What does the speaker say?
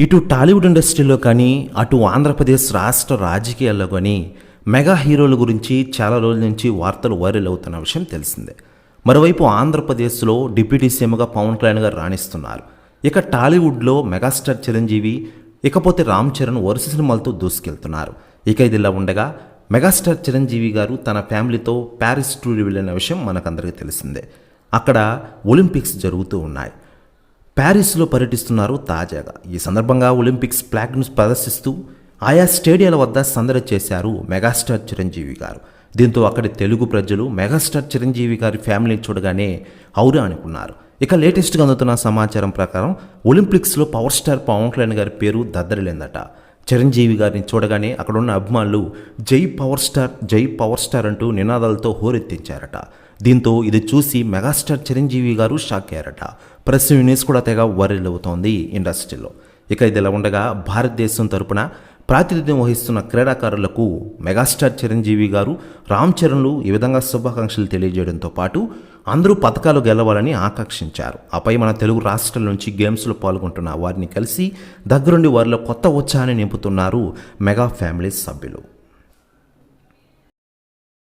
ఇటు టాలీవుడ్ ఇండస్ట్రీలో కానీ అటు ఆంధ్రప్రదేశ్ రాష్ట్ర రాజకీయాల్లో కానీ మెగా హీరోల గురించి చాలా రోజుల నుంచి వార్తలు వైరల్ అవుతున్న విషయం తెలిసిందే. మరోవైపు ఆంధ్రప్రదేశ్లో డిప్యూటీ సీఎంగా పవన్ కళ్యాణ్ గారు రాణిస్తున్నారు. ఇక టాలీవుడ్లో మెగాస్టార్ చిరంజీవి ఇకపోతే రామ్ చరణ్ వరుస సినిమాలతో దూసుకెళ్తున్నారు. ఇక ఇది ఇలా ఉండగా మెగాస్టార్ చిరంజీవి గారు తన ఫ్యామిలీతో ప్యారిస్ టూర్ వెళ్ళిన విషయం మనకందరికీ తెలిసిందే. అక్కడ ఒలింపిక్స్ జరుగుతూ ఉన్నాయి. ప్యారిస్లో పర్యటిస్తున్నారు తాజాగా. ఈ సందర్భంగా ఒలింపిక్స్ ఫ్లాగ్ను ప్రదర్శిస్తూ ఆయా స్టేడియాల వద్ద సందడి చేశారు మెగాస్టార్ చిరంజీవి గారు. దీంతో అక్కడి తెలుగు ప్రజలు మెగాస్టార్ చిరంజీవి గారి ఫ్యామిలీని చూడగానే ఔరా అనుకున్నారు. ఇక లేటెస్ట్గా అందుతున్న సమాచారం ప్రకారం ఒలింపిక్స్లో పవర్ స్టార్ పవన్ కళ్యాణ్ గారి పేరు దద్దరిలేందట చిరంజీవి గారిని చూడగానే అక్కడున్న అభిమానులు Jai power star Jai power star అంటూ నినాదాలతో హోరెత్తించారట. దీంతో ఇది చూసి మెగాస్టార్ చిరంజీవి గారు షాక్ అయ్యారట ప్రెస్ యూనిస్ కూడా తెగ వైరల్ అవుతోంది ఇండస్ట్రీలో. ఇక ఇది ఇలా ఉండగా భారతదేశం తరపున ప్రాతినిధ్యం వహిస్తున్న క్రీడాకారులకు మెగాస్టార్ చిరంజీవి గారు రామ్ చరణ్లు ఈ విధంగా శుభాకాంక్షలు తెలియజేయడంతో పాటు అందరూ పథకాలు గెలవాలని ఆకాంక్షించారు. ఆపై మన తెలుగు రాష్ట్రాల నుంచి గేమ్స్లో పాల్గొంటున్న వారిని కలిసి దగ్గరుండి వారిలో కొత్త ఉత్సాహాన్ని నింపుతున్నారు మెగా ఫ్యామిలీ సభ్యులు.